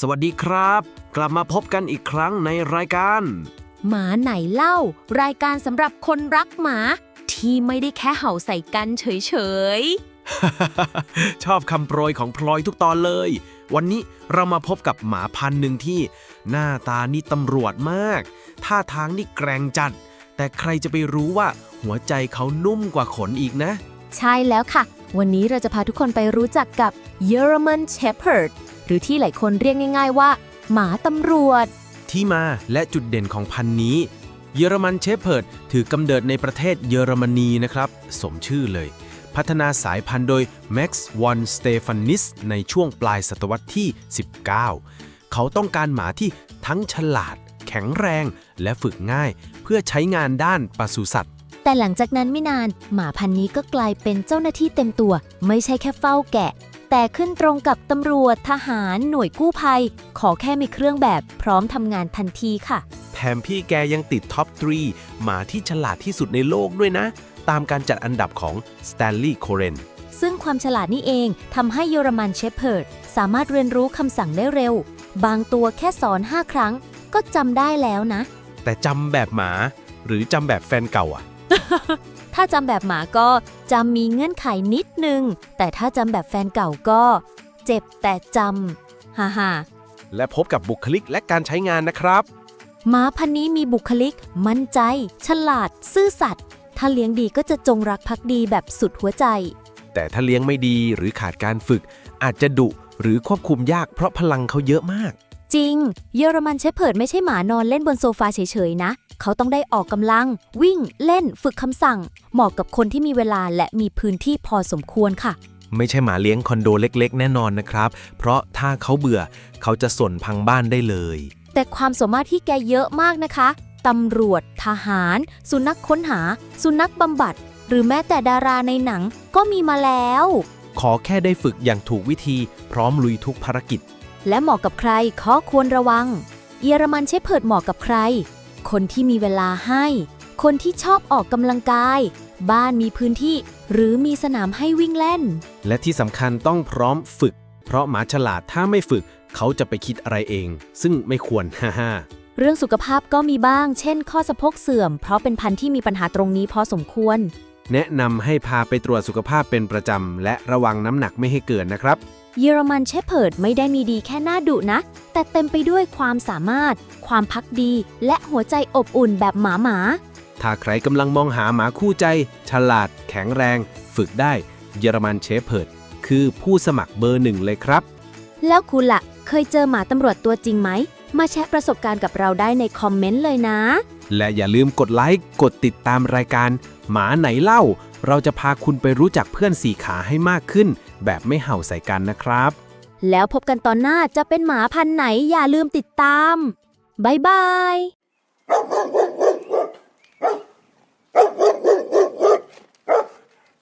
สวัสดีครับ กลับมาพบกันอีกครั้งในรายการ หมาไหนเล่า รายการสำหรับคนรักหมา ที่ไม่ได้แค่เห่าใส่กันเฉยชอบคำโปรยของพลอยทุกตอนเลย วันนี้เรามาพบกับหมาพันธุ์หนึ่งที่ หน้าตานี่ตำรวจมาก ท่าทางนี่แกร่งจัด แต่ใครจะไปรู้ว่าหัวใจเขานุ่มกว่าขนอีกนะ ๆ ใช่แล้วค่ะ วันนี้เราจะพาทุกคนไปรู้จักกับ German Shepherd หรือที่หลายคนเรียกง่าย ๆว่า หมาตำรวจ ที่มาและจุดเด่นของพันธุ์นี้ เยอรมันเชฟเพิร์ดถือกำเนิดในประเทศเยอรมนีนะครับ สมชื่อเลย พัฒนาสายพันธุ์โดย Max von Stefanis ในช่วงปลายศตวรรษที่ 19 เขาต้องการหมาที่ทั้งฉลาด แข็งแรง และฝึกง่าย เพื่อใช้งานด้านปศุสัตว์ แต่หลังจากนั้นไม่นาน หมาพันธุ์นี้ก็กลายเป็นเจ้าหน้าที่เต็มตัว ไม่ใช่แค่เฝ้าแกะ แต่ขึ้นตรงกับตำรวจทหารหน่วยกู้ภัย ขอแค่มีเครื่องแบบพร้อมทำงานทันทีค่ะ แถมพี่แกยังติดท็อป 3 หมาที่ฉลาดที่สุดในโลกด้วยนะ ตามการจัดอันดับของ Stanley Coren ซึ่งความฉลาดนี่เองทำให้เยอรมันเชพเพิร์ดสามารถเรียนรู้คำสั่งได้เร็ว บางตัวแค่สอน 5 ครั้ง ก็จำได้แล้วนะ แต่จำแบบหมา หรือจำแบบแฟนเก่าอะ ถ้าจำแบบหมาก็จำมีเงื่อนไขนิดนึง แต่ถ้าจำแบบแฟนเก่าก็ เจ็บแต่จำฮ่าฮ่าและพบกับบุคลิกและการใช้งานนะครับ หมาพันธุ์นี้มีบุคลิก มั่นใจ ฉลาด ซื่อสัตย์ถ้าเลี้ยงดีก็จะจงรักภักดีแบบสุดหัวใจ แต่ถ้าเลี้ยงไม่ดีหรือขาดการฝึก อาจจะดุหรือควบคุมยากเพราะพลังเขาเยอะมาก จริง เยอรมันเชพเพิร์ดไม่ใช่หมานอนเล่นบนโซฟาเฉยๆนะ เขาต้องได้ออกกำลัง วิ่งเล่นฝึกคำสั่ง เหมาะกับคนที่มีเวลาและมีพื้นที่พอสมควรค่ะ ไม่ใช่หมาเลี้ยงคอนโดเล็กๆ แน่นอนนะครับ เพราะถ้าเขาเบื่อเขาจะส่นพังบ้านได้เลย แต่ความสามารถที่แกเยอะมากนะคะ ตำรวจ ทหาร สุนัขค้นหา สุนัขบำบัด หรือแม้แต่ดาราในหนังก็มีมาแล้ว ขอแค่ได้ฝึกอย่างถูกวิธีพร้อมลุยทุกภารกิจ และเหมาะกับใครข้อควรระวัง เยอรมันเชพเพิร์ดเหมาะกับใคร คนที่มีเวลาให้ คนที่ชอบออกกำลังกาย บ้านมีพื้นที่ หรือมีสนามให้วิ่งเล่น และที่สำคัญต้องพร้อมฝึก เพราะหมาฉลาดถ้าไม่ฝึก เขาจะไปคิดอะไรเอง ซึ่งไม่ควรฮ่าฮ่าเรื่องสุขภาพก็มีบ้าง เช่น ข้อสะโพกเสื่อม เพราะเป็นพันธุ์ที่มีปัญหาตรงนี้พอสมควร แนะนำให้พาไปตรวจสุขภาพเป็นประจำและระวังน้ำหนักไม่ให้เกินนะครับ เยอรมันเชพเพิร์ดไม่ได้มีดีแค่หน้าดุนะ แต่เต็มไปด้วยความสามารถ ความพักดี และหัวใจอบอุ่นแบบหมาหมา ถ้าใครกำลังมองหาหมาคู่ใจ ฉลาด แข็งแรง ฝึกได้ เยอรมันเชฟเพิร์ดคือผู้สมัครเบอร์หนึ่งเลยครับ แล้วคุณล่ะ เคยเจอหมาตำรวจตัวจริงไหม มาแชร์ประสบการณ์กับเราได้ในคอมเมนต์เลยนะ และอย่าลืมกดไลค์ กดติดตามรายการ หมาไหนเล่า เราจะพาคุณไปรู้จักเพื่อนสี่ขาให้มากขึ้น แบบไม่เห่าใส่กันนะครับ แล้วพบกันตอนหน้าจะเป็นหมาพันธุ์ไหนอย่าลืมติดตาม บ๊ายบาย